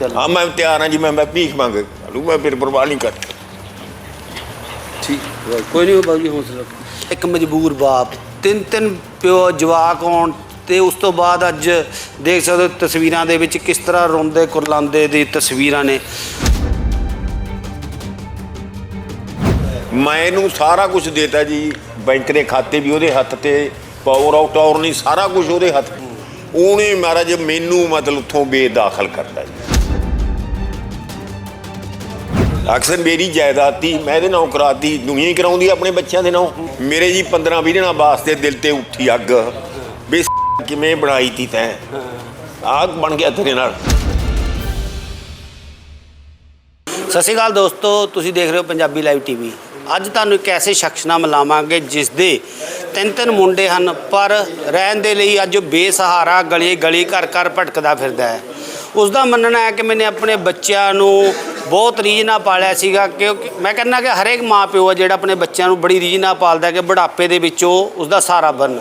ਚੱਲ। ਹਾਂ ਮੈਂ ਤਿਆਰ ਹਾਂ ਜੀ ਮੈਂ ਮੈਂ ਭੀਖ ਮੰਗ ਲੂ ਮੈਂ ਫਿਰ ਪਰਵਾਹ ਨਹੀਂ ਕਰ ਠੀਕ ਕੋਈ ਨਹੀਂ ਬਾਬੂ ਜੀ ਹੌਸਲਾ। ਇੱਕ ਮਜਬੂਰ ਬਾਪ ਤਿੰਨ ਤਿੰਨ ਪਿਓ ਜਵਾਕ ਹੋਣ ਤੇ ਉਸ ਤੋਂ ਬਾਅਦ ਅੱਜ ਦੇਖ ਸਕਦੇ ਹੋ ਤਸਵੀਰਾਂ ਦੇ ਵਿੱਚ ਕਿਸ ਤਰ੍ਹਾਂ ਰੋਂਦੇ ਕੁਰਲਾਉਂਦੇ ਦੀ ਤਸਵੀਰਾਂ ਨੇ। ਮੈਂ ਇਹਨੂੰ ਸਾਰਾ ਕੁਝ ਦੇਤਾ ਜੀ ਬੈਂਕ ਦੇ ਖਾਤੇ ਵੀ ਉਹਦੇ ਹੱਥ ਤੇ ਪਾਵਰ ਆਊਟ ਔਰ ਨਹੀਂ ਸਾਰਾ ਕੁਝ ਉਹਦੇ ਹੱਥ। ਉਹਨੇ ਮਹਾਰਾਜ ਮੈਨੂੰ ਮਤਲਬ ਉੱਥੋਂ ਬੇਦਾਖਲ ਕਰਤਾ ਜੀ। ਅਕਸਰ ਮੇਰੀ ਜਾਇਦਾਦ ਤੀ, ਮੈਂ ਇਹਦੇ ਨਾਂ ਕਰਾਤੀ, ਦੁਨੀਆ ਹੀ ਕਰਾਉਂਦੀ ਆਪਣੇ ਬੱਚਿਆਂ ਦੇ ਨਾਂ ਮੇਰੇ ਜੀ 15 20 ਦਿਨਾਂ ਵਾਸਤੇ ਦਿਲ ਤੇ ਉੱਠੀ ਅੱਗ। ਵੀ ਕਿਵੇਂ ਬਣਾਈ ਤੀ ਤੈਂ? ਆਗ ਬਣ ਗਿਆ ਤੇਰੇ ਨਾਲ। ਸਤਿ ਸ਼੍ਰੀ ਅਕਾਲ ਦੋਸਤੋ, ਤੁਸੀਂ ਦੇਖ ਰਹੇ ਹੋ ਪੰਜਾਬੀ ਲਾਈਵ ਟੀਵੀ ਅੱਜ ਤੁਹਾਨੂੰ ਇੱਕ ਐਸੇ ਸ਼ਖਸ ਨਾਲ ਮਿਲਾਵਾਂਗੇ ਜਿਸ ਦੇ ਤਿੰਨ ਤਿੰਨ ਮੁੰਡੇ ਹਨ, ਪਰ ਰਹਿਣ ਦੇ ਲਈ ਅੱਜ ਬੇਸਹਾਰਾ ਗਲੀ ਗਲੀ ਘਰ ਘਰ ਭਟਕਦਾ ਫਿਰਦਾ ਹੈ। ਉਸ ਦਾ ਮੰਨਣਾ ਹੈ ਕਿ ਮੈਨੇ ਆਪਣੇ ਬੱਚਿਆਂ ਨੂੰ ਬਹੁਤ ਰੀਝ ਨਾਲ ਪਾਲਿਆ ਸੀਗਾ, ਕਿਉਂਕਿ ਮੈਂ ਕਹਿੰਦਾ ਕਿ ਹਰੇਕ ਮਾਂ ਪਿਓ ਹੈ ਜਿਹੜਾ ਆਪਣੇ ਬੱਚਿਆਂ ਨੂੰ ਬੜੀ ਰੀਝ ਨਾਲ ਪਾਲਦਾ ਕਿ ਬੁਢਾਪੇ ਦੇ ਵਿੱਚ ਉਹ ਉਸਦਾ ਸਹਾਰਾ ਬਣਨ।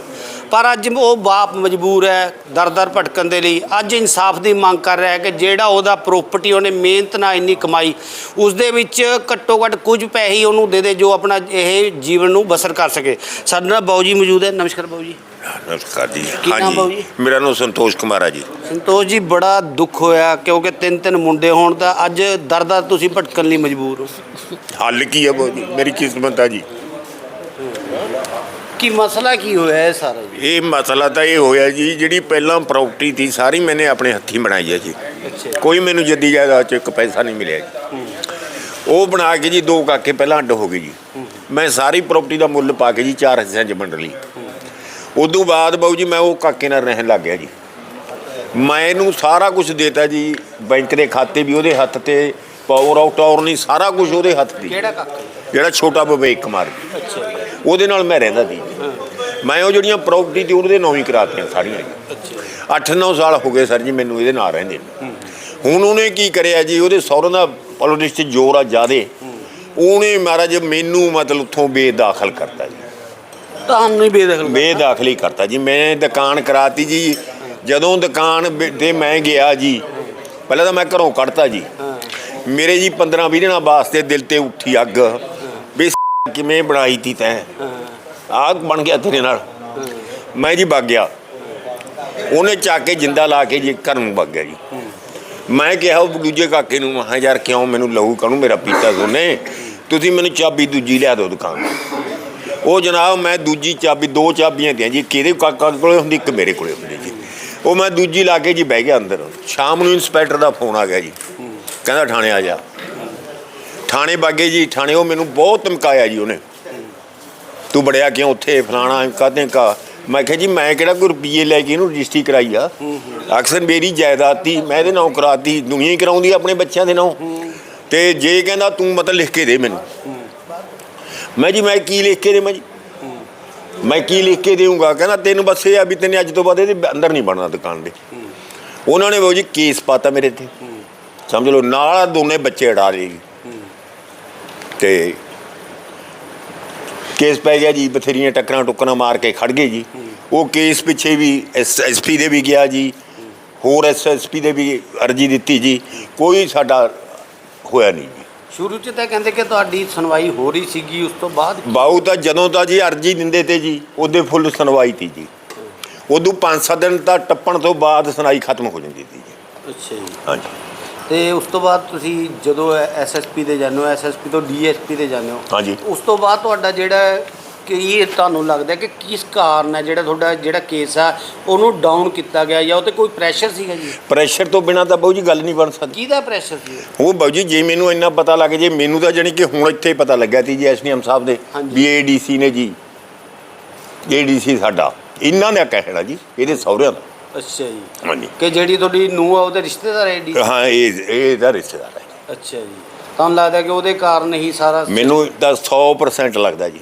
ਪਰ ਅੱਜ ਉਹ ਬਾਪ ਮਜਬੂਰ ਹੈ ਦਰ ਦਰ ਭਟਕਣ ਦੇ ਲਈ। ਅੱਜ ਇਨਸਾਫ ਦੀ ਮੰਗ ਕਰ ਰਿਹਾ ਹੈ ਕਿ ਜਿਹੜਾ ਉਹਦਾ ਪ੍ਰਾਪਰਟੀ ਉਹਨੇ ਮਿਹਨਤ ਨਾਲ ਇੰਨੀ ਕਮਾਈ ਉਸ ਦੇ ਵਿੱਚ ਘੱਟੋ ਘੱਟ ਕੁਝ ਪੈਸੇ ਹੀ ਉਹਨੂੰ ਦੇ ਦੇ ਜੋ ਆਪਣਾ ਇਹ ਜੀਵਨ ਨੂੰ ਬਸਰ ਕਰ ਸਕੇ। ਸਾਡੇ ਨਾਲ ਬਾਊ ਜੀ ਮੌਜੂਦ ਹੈ। ਨਮਸਕਾਰ ਬਾਊ ਜੀ। ਨਮਸਕਾਰ ਜੀ ਕੀ ਨਾਮ ਬਾਊ ਜੀ? ਮੇਰਾ ਨਾਮ ਸੰਤੋਸ਼ ਕੁਮਾਰ ਆ ਜੀ। ਸੰਤੋਸ਼ ਜੀ ਬੜਾ ਦੁੱਖ ਹੋਇਆ ਕਿਉਂਕਿ ਤਿੰਨ ਤਿੰਨ ਮੁੰਡੇ ਹੋਣ ਤਾਂ ਅੱਜ ਦਰ ਦਰ ਤੁਸੀਂ ਭਟਕਣ ਲਈ ਮਜਬੂਰ ਹੋ। ਹੱਲ ਕੀ ਹੈ ਬਾਊ ਜੀ? ਮੇਰੀ ਕਿਸਮਤ ਆ ਜੀ। ਕੀ ਮਸਲਾ ਕੀ ਹੋਇਆ ਹੈ ਸਾਰਾ ਜੀ? ਇਹ ਮਸਲਾ ਤਾਂ ਇਹ ਹੋਇਆ ਜੀ ਜਿਹੜੀ ਪਹਿਲਾਂ ਪ੍ਰਾਪਰਟੀ ਸੀ ਸਾਰੀ ਮੈਨੇ ਆਪਣੇ ਹੱਥੀਂ ਬਣਾਈ ਹੈ ਜੀ। ਅੱਛਾ। ਕੋਈ ਮੈਨੂੰ ਜੱਦੀ ਜਾਇਦਾਦ ਚ ਇੱਕ ਪੈਸਾ ਨਹੀਂ ਮਿਲਿਆ ਜੀ। ਉਹ ਬਣਾ ਕੇ ਜੀ ਦੋ ਕਾਕੇ ਪਹਿਲਾਂ ਅੱਡ ਹੋ ਗਏ ਜੀ। ਮੈਂ ਸਾਰੀ ਪ੍ਰਾਪਰਟੀ ਦਾ ਮੁੱਲ ਪਾ ਕੇ ਜੀ ਚਾਰ ਹਿੱਸਿਆਂ 'ਚ ਵੰਡ ਲਈ। ਉਦੋਂ ਬਾਅਦ ਬਾਊ ਜੀ ਮੈਂ ਉਹ ਕਾਕੇ ਨਾਲ ਰਹਿਣ ਲੱਗ ਗਿਆ ਜੀ। ਮੈਂ ਇਹਨੂੰ ਸਾਰਾ ਕੁਝ ਦੇਤਾ ਜੀ ਬੈਂਕ ਦੇ ਖਾਤੇ ਵੀ ਉਹਦੇ ਹੱਥ ਤੇ ਪਾਵਰ ਆਊਟ ਔਰ ਨਹੀਂ ਸਾਰਾ ਕੁਝ ਉਹਦੇ ਹੱਥ ਦੀ ਕਿਹੜਾ ਕਾਕਾ? ਜਿਹੜਾ ਛੋਟਾ ਵਿਵੇਕ ਕੁਮਾਰ ਜੀ। ਅੱਛਾ ਉਹਦੇ ਨਾਲ ਮੈਂ ਰਹਿੰਦਾ ਸੀ ਮੈਂ ਉਹ ਜਿਹੜੀਆਂ ਪ੍ਰਾਪਰਟੀ ਤੇ ਉਹਦੇ ਨਾਂ ਹੀ ਕਰਾਤੀਆਂ ਸਾਰੀਆਂ ਅੱਛਾ 8-9 ਸਾਲ ਹੋ ਗਏ ਸਰ ਜੀ ਮੈਨੂੰ ਇਹਦੇ ਨਾਲ ਰਹਿੰਦੇ। ਹੁਣ ਉਹਨੇ ਕੀ ਕਰਿਆ ਜੀ ਉਹਦੇ ਸਹੁਰੇ ਦਾ ਪੋਲਿਟਿਕਸ 'ਚ ਜ਼ੋਰ ਆ ਜ਼ਿਆਦੇ। ਉਹਨੇ ਮਹਾਰਾਜ ਮੈਨੂੰ ਮਤਲਬ ਉੱਥੋਂ ਬੇਦਾਖਲ ਕਰਤਾ ਜੀ। ਤੁਹਾਨੂੰ ਹੀ ਬੇਦਖਲ ਬੇਦਾਖਲੀ ਕਰਤਾ ਜੀ। ਮੈਂ ਦੁਕਾਨ ਕਰਾਤੀ ਜੀ। ਜਦੋਂ ਦੁਕਾਨ ਬ- ਤੇ ਮੈਂ ਗਿਆ ਜੀ। ਪਹਿਲਾਂ ਤਾਂ ਮੈਂ ਘਰੋਂ ਕੱਢਤਾ ਜੀ। ਮੇਰੇ ਜੀ 15-20 ਦਿਨਾਂ ਵਾਸਤੇ ਦਿਲ ਤੇ ਉੱਠੀ ਅੱਗ। ਵੀ ਕਿਵੇਂ ਬਣਾਈ ਤੀ ਤੈਂ? ਆਗ ਬਣ ਗਿਆ ਤੇਰੇ ਨਾਲ। ਮੈਂ ਜੀ ਵਗ ਗਿਆ। ਉਹਨੇ ਚੱਕ ਕੇ ਜਿੰਦਾ ਲਾ ਕੇ ਜੀ ਘਰ ਨੂੰ ਵਗ ਗਿਆ ਜੀ। ਮੈਂ ਕਿਹਾ ਉਹ ਦੂਜੇ ਕਾਕੇ ਨੂੰ ਮਹਾ ਯਾਰ ਕਿਉਂ ਮੈਨੂੰ ਲਹੂ ਕਾਹਨੂੰ ਮੇਰਾ ਪੀਤਾ ਦੋਨੇ ਤੁਸੀਂ ਮੈਨੂੰ ਚਾਬੀ ਦੂਜੀ ਲਿਆ ਦਿਓ ਦੁਕਾਨ ਦੀ ਉਹ ਜਨਾਬ, ਮੈਂ ਦੂਜੀ ਚਾਬੀ, ਦੋ ਚਾਬੀਆਂ ਤੀਆਂ ਜੀ? ਕਿਹਦੇ ਕਾਕਾ ਕੋਲੇ ਹੁੰਦੀ? ਇੱਕ ਮੇਰੇ ਕੋਲੇ ਹੁੰਦੀ ਜੀ। ਉਹ ਮੈਂ ਦੂਜੀ ਲਾ ਕੇ ਜੀ ਬਹਿ ਗਿਆ ਅੰਦਰ। ਸ਼ਾਮ ਨੂੰ ਇੰਸਪੈਕਟਰ ਦਾ ਫੋਨ ਆ ਗਿਆ ਜੀ। ਕਹਿੰਦਾ, ਥਾਣੇ ਆ ਜਾ। ਥਾਣੇ ਬਾਗੇ ਜੀ, ਥਾਣੇ ਉਹ ਮੈਨੂੰ ਬਹੁਤ ਧਮਕਾਇਆ ਜੀ ਉਹਨੇ। ਤੂੰ ਬੜਿਆ ਕਿਉਂ ਉੱਥੇ? ਫਲਾਣਾ ਕਾਹਦੇ ਕਾ? ਮੈਂ ਕਿਹਾ, ਜੀ, ਮੈਂ ਕਿਹੜਾ ਕੋਈ ਰੁਪਈਏ ਲੈ ਕੇ ਇਹਨੂੰ ਰਜਿਸਟਰੀ ਕਰਾਈ ਆ? ਅਕਸਰ ਮੇਰੀ ਜਾਇਦਾਦ ਤੀ, ਮੈਂ ਇਹਦੇ ਨਾਂ ਕਰਾਤੀ। ਦੁਨੀਆ ਹੀ ਕਰਾਉਂਦੀ ਆਪਣੇ ਬੱਚਿਆਂ ਦੇ ਨਾਂ ਤੇ ਜੇ ਕਹਿੰਦਾ, ਤੂੰ ਮਤਲਬ ਲਿਖ ਕੇ ਦੇ ਮੈਨੂੰ। ਮੈਂ ਜੀ, ਮੈਂ ਕੀ ਲਿਖ ਕੇ ਦੇਵਾਂ ਜੀ? ਮੈਂ ਕੀ ਲਿਖ ਕੇ ਦੇਵਾਂਗਾ ਕਹਿੰਦਾ, ਤੈਨੂੰ ਬਸ ਇਹ ਆ ਵੀ ਤੈਨੇ ਅੱਜ ਤੋਂ ਬਾਅਦ ਇਹਦੇ ਅੰਦਰ ਨਹੀਂ ਬਣਨਾ ਦੁਕਾਨ ਦੇ। ਉਹਨਾਂ ਨੇ ਬਾਊ ਜੀ ਕੇਸ ਪਾਤਾ ਮੇਰੇ ਤੇ। ਸਮਝ ਲਓ, ਨਾਲ ਦੋਨੇ ਬੱਚੇ ਅੜਾ ਲਏ ਜੀ। ਤੇ ਕੇਸ ਪੈ ਗਿਆ ਜੀ, ਬਥੇਰੀਆਂ ਟੱਕਰਾਂ ਟੁੱਕਰਾਂ ਮਾਰ ਕੇ ਖੜ ਗਏ ਜੀ। ਉਹ ਕੇਸ ਪਿੱਛੇ ਵੀ ਐਸਪੀ ਦੇ ਵੀ ਗਿਆ ਜੀ। ਹੋਰ ਐਸਐਸਪੀ ਦੇ ਵੀ ਅਰਜੀ ਦਿੱਤੀ ਜੀ। ਕੋਈ ਸਾਡਾ ਹੋਇਆ ਨਹੀਂ ਜੀ। ਸ਼ੁਰੂ 'ਚ ਤਾਂ ਕਹਿੰਦੇ ਕਿ ਤੁਹਾਡੀ ਸੁਣਵਾਈ ਹੋ ਰਹੀ ਸੀਗੀ ਉਸ ਤੋਂ ਬਾਅਦ ਬਾਊ ਤਾਂ ਜਦੋਂ ਤਾਂ ਜੀ ਅਰਜੀ ਦਿੰਦੇ ਤੇ ਜੀ ਉਹਦੇ ਫੁੱਲ ਸੁਣਵਾਈ ਤੀ ਜੀ। ਉਦੋਂ 5-7 ਦਿਨ ਤਾਂ ਟੱਪਣ ਤੋਂ ਬਾਅਦ ਸੁਣਾਈ ਖਤਮ ਹੋ ਜਾਂਦੀ ਸੀ ਜੀ। ਅੱਛਾ ਜੀ। ਹਾਂਜੀ। ਤੇ ਉਸ ਤੋਂ ਬਾਅਦ ਤੁਸੀਂ ਜਦੋਂ ਐਸਐਸਪੀ ਦੇ ਜਾਂਦੇ ਹੋ ਐਸਐਸਪੀ ਤੋਂ ਡੀਐਸਪੀ ਦੇ ਜਾਂਦੇ ਹੋ ਹਾਂਜੀ। ਉਸ ਤੋਂ ਬਾਅਦ ਤੁਹਾਡਾ ਜਿਹੜਾ ਕਿ ਇਹ ਤੁਹਾਨੂੰ ਲੱਗਦਾ ਕਿ ਕਿਸ ਕਾਰਨ ਹੈ ਜਿਹੜਾ ਤੁਹਾਡਾ ਜਿਹੜਾ ਕੇਸ ਆ ਉਹਨੂੰ ਡਾਊਨ ਕੀਤਾ ਗਿਆ ਜਾਂ ਉਹ ਤੇ ਕੋਈ ਪ੍ਰੈਸ਼ਰ ਸੀਗਾ ਜੀ? ਪ੍ਰੈਸ਼ਰ ਤੋਂ ਬਿਨਾ ਤਾਂ ਬਾਊ ਜੀ ਗੱਲ ਨਹੀਂ ਬਣ ਸਕਦੀ। ਕਿਹਦਾ ਪ੍ਰੈਸ਼ਰ ਸੀ? ਉਹ ਬਾਊ ਜੀ ਜੇ ਮੈਨੂੰ ਇੰਨਾ ਪਤਾ ਲੱਗ ਜੇ ਮੈਨੂੰ ਤਾਂ ਜਾਣੀ ਕਿ ਹੁਣ ਇੱਥੇ ਪਤਾ ਲੱਗਿਆ ਤੀ ਜੀ ਐਸਡੀਐਮ ਸਾਹਿਬ ਦੇ। ਵੀ ਏਡੀਸੀ ਨੇ ਜੀ। ਏਡੀਸੀ ਸਾਡਾ। ਇਹਨਾਂ ਨੇ ਕਹਿਣਾ ਜੀ ਇਹਦੇ ਸਹੁਰਿਆਂ ਦਾ। ਅੱਛਾ ਜੀ। ਹਾਂਜੀ। ਕਿ ਜਿਹੜੀ ਤੁਹਾਡੀ ਨੂੰਹ ਆ ਉਹਦੇ ਰਿਸ਼ਤੇਦਾਰ ਹੈ ਡੀ ਹਾਂ ਇਹ ਇਹ ਦਾ ਰਿਸ਼ਤੇਦਾਰ ਹੈ ਅੱਛਾ ਜੀ। ਤੁਹਾਨੂੰ ਲੱਗਦਾ ਕਿ ਉਹਦੇ ਕਾਰਨ ਹੀ ਸਾਰਾ ਮੈਨੂੰ ਤਾਂ 100% ਲੱਗਦਾ ਜੀ।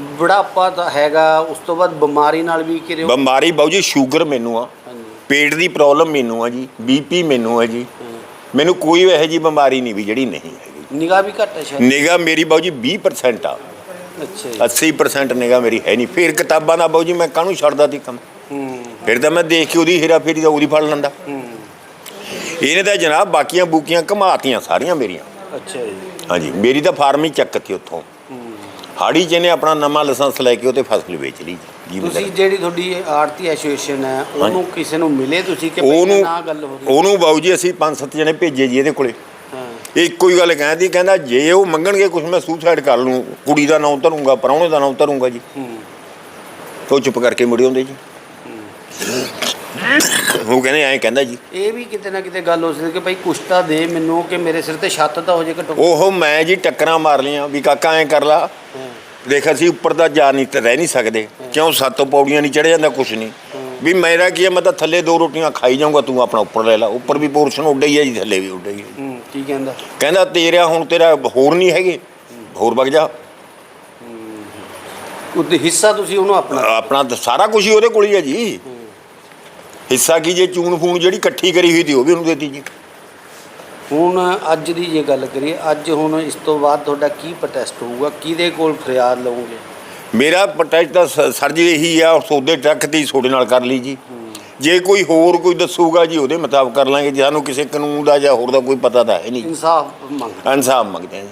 ਬੁਢਾਪਾ ਤਾਂ ਹੈਗਾ ਉਸ ਤੋਂ ਬਾਅਦ ਬਿਮਾਰੀ ਨਾਲ ਵੀ ਕਿਰਿਓ ਬਿਮਾਰੀ ਬਾਊ ਜੀ ਸ਼ੂਗਰ ਮੈਨੂੰ ਆ। ਪੇਟ ਦੀ ਪ੍ਰੋਬਲਮ ਮੈਨੂੰ ਆ ਜੀ ਬੀਪੀ ਮੈਨੂੰ ਆ ਜੀ। ਮੈਨੂੰ ਕੋਈ ਇਹੋ ਜੀ ਬਿਮਾਰੀ ਨਹੀਂ ਵੀ ਜਿਹੜੀ ਨਹੀਂ ਹੈਗੀ। ਨਿਗਾਹ ਵੀ ਘੱਟ ਹੈ ਸ਼ਾਇਦ? ਨਿਗਾ ਮੇਰੀ ਬਾਊ ਜੀ 20% ਆ। ਅੱਛਾ ਜੀ। 80% ਨਿਗਾ ਮੇਰੀ ਹੈ ਨਹੀਂ। ਫਿਰ ਕਿਤਾਬਾਂ ਦਾ ਬਾਊ ਜੀ ਮੈਂ ਕਾਹਨੂੰ ਛੱਡਦਾ ਤੀ ਕੰਮ? ਫਿਰ ਤਾਂ ਮੈਂ ਦੇਖ ਕੇ ਉਹਦੀ ਹੇਰਾ ਫੇਰੀ ਦਾ ਉਹਦੀ ਫੜ ਲੈਂਦਾ। ਇਹਨੇ ਤਾਂ ਜਨਾਬ ਬਾਕੀਆਂ ਬੂਕੀਆਂ ਘਮਾਤੀਆਂ ਸਾਰੀਆਂ ਮੇਰੀਆਂ। ਅੱਛਾ ਜੀ। ਹਾਂਜੀ ਮੇਰੀ ਤਾਂ ਫਾਰਮ ਹੀ ਚੱਕਤੀ ਉੱਥੋਂ। ਹਾੜੀ ਚ ਇਹਨੇ ਆਪਣਾ ਨਵਾਂ ਲਾਇਸੈਂਸ ਲੈ ਕੇ ਉਹਤੇ ਫਸਲ ਵੇਚ ਲਈ ਜੀ ਤੁਸੀਂ ਜਿਹੜੀ ਤੁਹਾਡੀ ਆੜਤੀ ਐਸੋਸੀਏਸ਼ਨ ਹੈ ਉਹਨੂੰ ਕਿਸੇ ਨੂੰ ਮਿਲੇ ਤੁਸੀਂ ਕਿ ਪਹਿਲਾਂ ਨਾ ਗੱਲ ਹੋ ਰਹੀ ਉਹਨੂੰ ਬਾਊ ਜੀ ਅਸੀਂ ਪੰਜ ਸੱਤ ਜਣੇ ਭੇਜੇ ਜੀ ਇਹਦੇ ਕੋਲੇ। ਹਾਂ। ਇਹ ਇੱਕੋ ਹੀ ਗੱਲ ਕਹਿੰਦੀ ਕਹਿੰਦਾ ਜੇ ਉਹ ਮੰਗਣਗੇ ਕੁਝ ਮੈਂ ਸੁਸਾਈਡ ਕਰ ਲੂੰ। ਕੁੜੀ ਦਾ ਨਾਮ ਧਰੂੰਗਾ ਪਰਾਉਣੇ ਦਾ ਨਾਮ ਧਰੂੰਗਾ ਜੀ। ਹੂੰ। ਉਹ ਚੁੱਪ ਕਰਕੇ ਮੁੜੇ ਹੁੰਦੇ ਜੀ। ਉਹ ਕਹਿੰਦੇ ਐਂ ਕਹਿੰਦਾ ਜੀ। ਇਹ ਵੀ ਕਿਤੇ ਨਾ ਕਿਤੇ ਗੱਲ ਹੋ ਸਕਦੀ ਕਿ ਭਾਈ ਕੁਛ ਤਾਂ ਦੇ ਮੈਨੂੰ ਕਿ ਮੇਰੇ ਸਿਰ ਤੇ ਛੱਤ ਤਾਂ ਹੋ ਜੇ ਘਟੋ ਉਹ ਮੈਂ ਜੀ ਟੱਕਰਾਂ ਮਾਰ ਲੀਆਂ ਵੀ ਕਾਕਾ ਐਂ ਕਰ ਲਾ। ਦੇਖ ਅਸੀਂ ਉੱਪਰ ਦਾ ਜਾ ਨਹੀਂ ਤੇ ਰਹਿ ਨਹੀਂ ਸਕਦੇ। ਕਿਉਂ ਸੱਤ ਪੌੜੀਆਂ ਨਹੀਂ ਚੜ੍ਹ ਜਾਂਦਾ ਕੁਛ ਨਹੀਂ। ਵੀ ਮੇਰਾ ਕੀ ਹੈ ਮੈਂ ਤਾਂ ਥੱਲੇ ਦੋ ਰੋਟੀਆਂ ਖਾਈ ਜਾਊਂਗਾ ਤੂੰ ਆਪਣਾ ਉੱਪਰ ਲੈ ਲੈ। ਉੱਪਰ ਵੀ ਪੋਰਸ਼ਨ ਉੱਡਾ ਹੀ ਹੈ ਜੀ ਥੱਲੇ ਵੀ ਉੱਡਾ ਹੀ ਹੈ ਕੀ ਕਹਿੰਦਾ? ਕਹਿੰਦਾ ਤੇਰਾ ਹੁਣ ਤੇਰਾ ਹੋਰ ਨਹੀਂ ਹੈਗੇ। ਹੋਰ ਵਗ ਜਾ। ਉਹਦੇ ਹਿੱਸਾ ਤੁਸੀਂ ਉਹਨੂੰ ਆਪਣਾ। ਆਪਣਾ ਸਾਰਾ ਕੁਝ ਹੀ ਉਹਦੇ ਕੋਲ ਹੀ ਹੈ ਜੀ। ਹਿੱਸਾ ਕੀ ਜੇ ਚੂਨ ਫੂਨ ਜਿਹੜੀ ਇਕੱਠੀ ਕਰੀ ਹੋਈ ਤੀ ਉਹ ਵੀ ਉਹਨੂੰ ਦੇਤੀ ਜੀ। ਹੁਣ ਅੱਜ ਦੀ ਜੇ ਗੱਲ ਕਰੀਏ ਅੱਜ ਹੁਣ ਇਸ ਤੋਂ ਬਾਅਦ ਤੁਹਾਡਾ ਕੀ ਪ੍ਰੋਟੈਸਟ ਹੋਊਗਾ? ਕਿਹਦੇ ਕੋਲ ਫਰਿਆਦ ਲਓਗੇ ਮੇਰਾ ਪ੍ਰੋਟੈਸਟ ਦਾ ਸ- ਸਰ ਜੀ ਇਹੀ ਆ ਸੌਦੇ ਟਰੱਕ ਦੀ ਤੁਹਾਡੇ ਨਾਲ ਕਰ ਲਈ ਜੀ। ਜੇ ਕੋਈ ਹੋਰ ਕੋਈ ਦੱਸੂਗਾ ਜੀ ਉਹਦੇ ਮੁਤਾਬਕ ਕਰ ਲਾਂਗੇ। ਸਾਨੂੰ ਕਿਸੇ ਕਾਨੂੰਨ ਦਾ ਜਾਂ ਹੋਰ ਦਾ ਕੋਈ ਪਤਾ ਤਾਂ ਹੈ ਨਹੀਂ। ਇਨਸਾਫ ਮੰਗ ਇਨਸਾਫ ਮੰਗਦੇ ਆ ਜੀ।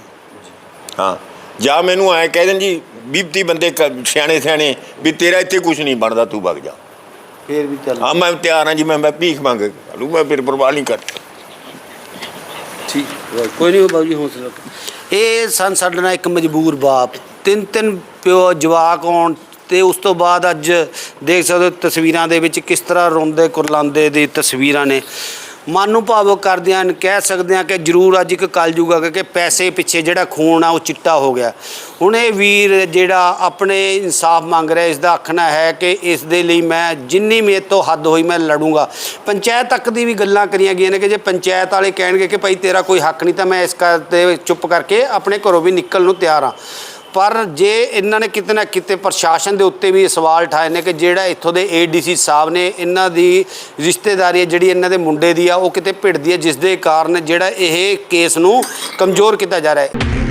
ਹਾਂ। ਜਾਂ ਮੈਨੂੰ ਐ ਕਹਿ ਦੇਣ ਜੀ ਬੀਬਤੀ ਬੰਦੇ ਕ- ਸਿਆਣੇ ਸਿਆਣੇ ਵੀ ਤੇਰਾ ਇੱਥੇ ਕੁਝ ਨਹੀਂ ਬਣਦਾ ਤੂੰ ਵਗ ਜਾ। ਫੇਰ ਵੀ ਚੱਲ। ਹਾਂ ਮੈਂ ਤਿਆਰ ਹਾਂ ਜੀ ਮੈਂ ਮੈਂ ਭੀਖ ਮੰਗ ਲੂ ਮੈਂ ਫਿਰ ਪਰਵਾਹ ਨਹੀਂ ਕਰ ਠੀਕ ਕੋਈ ਨਹੀਂ ਬਾਬੂ ਜੀ ਹੌਸਲਾ। ਇਹ ਸਨ ਸਾਡੇ ਨਾਲ ਇੱਕ ਮਜਬੂਰ ਬਾਪ ਤਿੰਨ ਤਿੰਨ ਪਿਓ ਜਵਾਕ ਆਉਣ ਤੇ ਉਸ ਤੋਂ ਬਾਅਦ ਅੱਜ ਦੇਖ ਸਕਦੇ ਹੋ ਤਸਵੀਰਾਂ ਦੇ ਵਿੱਚ ਕਿਸ ਤਰ੍ਹਾਂ ਰੋਂਦੇ ਕੁਰਲਾਉਂਦੇ ਦੀ ਤਸਵੀਰਾਂ ਨੇ। ਮਨ ਨੂੰ ਭਾਵੁਕ ਕਰਦਿਆਂ ਕਹਿ ਸਕਦੇ ਹਾਂ ਕਿ ਜ਼ਰੂਰ ਅੱਜ ਇੱਕ ਕਲਯੁਗ ਆ ਕਿ ਪੈਸੇ ਪਿੱਛੇ ਜਿਹੜਾ ਖੂਨ ਆ ਉਹ ਚਿੱਟਾ ਹੋ ਗਿਆ। ਹੁਣ ਇਹ ਵੀਰ ਜਿਹੜਾ ਆਪਣੇ ਇਨਸਾਫ ਮੰਗ ਰਿਹਾ ਇਸ ਦਾ ਆਖਣਾ ਹੈ ਕਿ ਇਸ ਦੇ ਲਈ ਮੈਂ ਜਿੰਨੀ ਮੇਰੇ ਤੋਂ ਹੱਦ ਹੋਈ ਮੈਂ ਲੜੂੰਗਾ। ਪੰਚਾਇਤ ਤੱਕ ਦੀ ਵੀ ਗੱਲਾਂ ਕਰੀਆਂ ਗਈਆਂ ਨੇ ਕਿ ਜੇ ਪੰਚਾਇਤ ਵਾਲੇ ਕਹਿਣਗੇ ਕਿ ਭਾਈ ਤੇਰਾ ਕੋਈ ਹੱਕ ਨਹੀਂ ਤਾਂ ਮੈਂ ਇਸ ਕਰ ਤੇ ਚੁੱਪ ਕਰਕੇ ਆਪਣੇ ਘਰੋਂ ਵੀ ਨਿਕਲਣ ਨੂੰ ਤਿਆਰ ਹਾਂ। ਪਰ ਜੇ ਇਹਨਾਂ ਨੇ ਕਿਤੇ ਨਾ ਕਿਤੇ ਪ੍ਰਸ਼ਾਸਨ ਦੇ ਉੱਤੇ ਵੀ ਇਹ ਸਵਾਲ ਉਠਾਏ ਨੇ ਕਿ ਜਿਹੜਾ ਇੱਥੋਂ ਦੇ ਏਡੀਸੀ ਸਾਹਿਬ ਨੇ ਇਹਨਾਂ ਦੀ ਰਿਸ਼ਤੇਦਾਰੀ ਹੈ, ਜਿਹੜੀ ਇਹਨਾਂ ਦੇ ਮੁੰਡੇ ਦੀ ਆ, ਉਹ ਕਿਤੇ ਭਿੜਦੀ ਹੈ, ਜਿਸ ਦੇ ਕਾਰਨ ਜਿਹੜਾ ਇਹ ਕੇਸ ਨੂੰ ਕਮਜ਼ੋਰ ਕੀਤਾ ਜਾ ਰਿਹਾ ਹੈ।